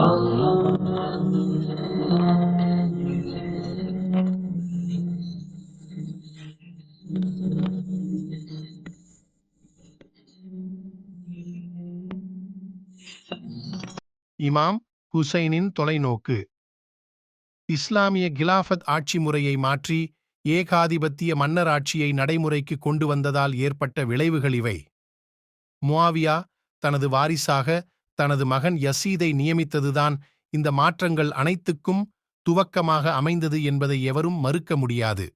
இமாம் ஹுசைனின் தொலைநோக்கு. இஸ்லாமிய கிலாஃபத் ஆட்சி முறையை மாற்றி ஏகாதிபத்திய மன்னர் ஆட்சியை நடைமுறைக்கு கொண்டு வந்ததால் ஏற்பட்ட விளைவுகள் இவை. முவாவியா தனது வாரிசாக தனது மகன் யசீதை நியமித்ததுதான் இந்த மாற்றங்கள் அனைத்துக்கும் துவக்கமாக அமைந்தது என்பதை எவரும் மறுக்க முடியாது.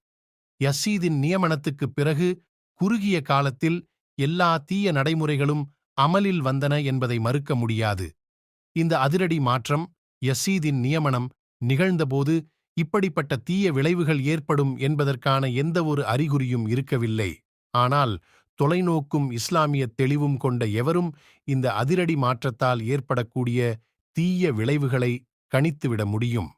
யசீதின் நியமனத்துக்குப் பிறகு குறுகிய காலத்தில் எல்லா தீய நடைமுறைகளும் அமலில் வந்தன என்பதை மறுக்க முடியாது. இந்த அதிரடி மாற்றம் யசீதின் நியமனம் நிகழ்ந்தபோது இப்படிப்பட்ட தீய விளைவுகள் ஏற்படும் என்பதற்கான எந்தவொரு அறிகுறியும் இருக்கவில்லை. ஆனால் தொலைநோக்கும் இஸ்லாமிய தெளிவும் கொண்ட எவரும் இந்த அதிரடி மாற்றத்தால் ஏற்படக்கூடிய தீய விளைவுகளை கணித்துவிட முடியும்.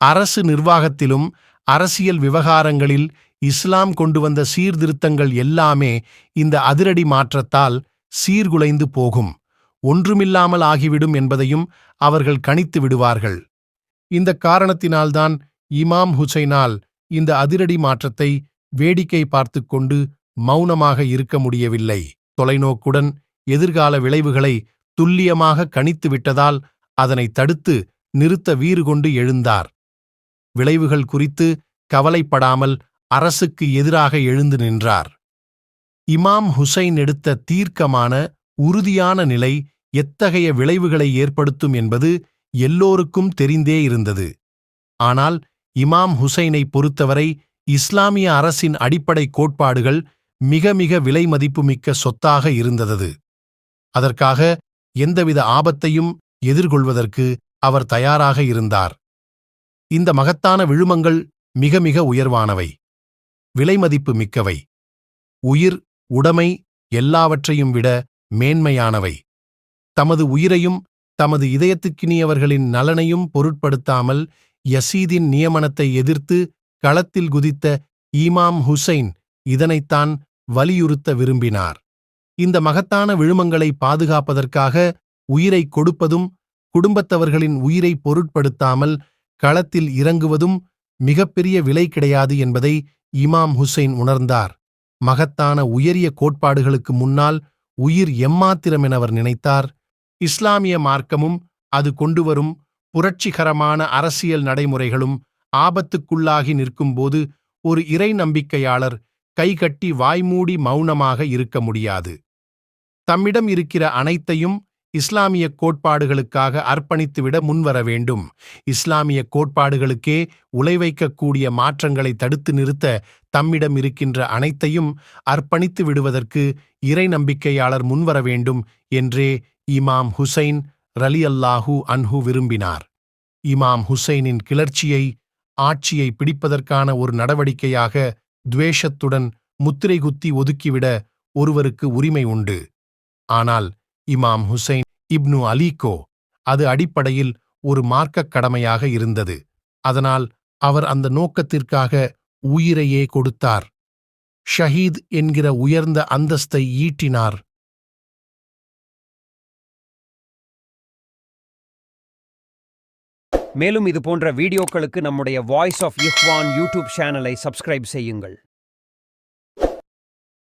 அரசு நிர்வாகத்திலும் அரசியல் விவகாரங்களில் இஸ்லாம் கொண்டு வந்த சீர்திருத்தங்கள் எல்லாமே இந்த அதிரடி மாற்றத்தால் சீர்குலைந்து போகும். ஒன்றுமில்லாமல் ஆகிவிடும் என்பதையும் அவர்கள் கணித்து விடுவார்கள். இந்த காரணத்தினால்தான் இமாம் ஹுசைனால் இந்த அதிரடி மாற்றத்தை வேடிக்கை பார்த்து கொண்டு மௌனமாக இருக்க முடியவில்லை. தொலைநோக்குடன் எதிர்கால விளைவுகளை துல்லியமாக கணித்து விட்டதால் அதனை தடுத்து நிறுத்த வீறு கொண்டு எழுந்தார். விளைவுகள் குறித்து கவலைப்படாமல் அரசுக்கு எதிராக எழுந்து நின்றார். இமாம் ஹுசைன் எடுத்த தீர்க்கமான உறுதியான நிலை எத்தகைய விளைவுகளை ஏற்படுத்தும் என்பது எல்லோருக்கும் தெரிந்தே இருந்தது. ஆனால் இமாம் ஹுசைனை பொறுத்தவரை இஸ்லாமிய அரசின் அடிப்படை கோட்பாடுகள் மிக மிக விலை மதிப்புமிக்க சொத்தாக இருந்தது அதற்காக எந்தவித ஆபத்தையும் எதிர்கொள்வதற்கு அவர் தயாராக இருந்தார். இந்த மகத்தான விழுமங்கள் மிக மிக உயர்வானவை. விலைமதிப்பு மிக்கவை. உயிர் உடைமை எல்லாவற்றையும் விட மேன்மையானவை. தமது உயிரையும் தமது இதயத்துக்கினியவர்களின் நலனையும் பொருட்படுத்தாமல் யசீதின் நியமனத்தை எதிர்த்து களத்தில் குதித்த ஈமாம் ஹுசைன் இதனைத்தான் வலியுறுத்த விரும்பினார். இந்த மகத்தான விழுமங்களை பாதுகாப்பதற்காக உயிரை கொடுப்பதும் குடும்பத்தவர்களின் உயிரை பொருட்படுத்தாமல் களத்தில் இறங்குவதும் மிகப்பெரிய விலை கிடையாது என்பதை இமாம் ஹுசைன் உணர்ந்தார். மகத்தான உயரிய கோட்பாடுகளுக்கு முன்னால் உயிர் எம்மாத்திரமென அவர் நினைத்தார். இஸ்லாமிய மார்க்கமும் அது கொண்டுவரும் புரட்சிகரமான அரசியல் நடைமுறைகளும் ஆபத்துக்குள்ளாகி நிற்கும்போது ஒரு இறை நம்பிக்கையாளர் கைகட்டி வாய்மூடி மௌனமாக இருக்க முடியாது. தம்மிடம் இருக்கிற அனைத்தையும் இஸ்லாமிய கோட்பாடுகளுக்காக அர்ப்பணித்துவிட முன்வர வேண்டும். இஸ்லாமிய கோட்பாடுகளுக்கே உலை வைக்கக்கூடிய மாற்றங்களை தடுத்து நிறுத்த தம்மிடம் இருக்கின்ற அனைத்தையும் அர்ப்பணித்து விடுவதற்கு இறை நம்பிக்கையாளர் முன்வர வேண்டும் என்றே இமாம் ஹுசைன் ரலி அல்லாஹூ அன்ஹு விரும்பினார். இமாம் ஹுசைனின் கிளர்ச்சியை ஆட்சியை பிடிப்பதற்கான ஒரு நடவடிக்கையாக துவேஷத்துடன் முத்திரை குத்தி ஒதுக்கிவிட ஒருவருக்கு உரிமை உண்டு. ஆனால் இமாம் ஹுசைன் இப்னு அலீகோ அது அடிப்படையில் ஒரு மார்க்கக் கடமையாக இருந்தது. அதனால் அவர் அந்த நோக்கத்திற்காக உயிரையே கொடுத்தார். ஷஹீத் என்கிற உயர்ந்த அந்தஸ்தை ஈட்டினார். மேலும் இது போன்ற வீடியோக்களுக்கு நம்முடைய வாய்ஸ் ஆஃப் யுஹ்வான் யூடியூப் சேனலை சப்ஸ்கிரைப் செய்யுங்கள்.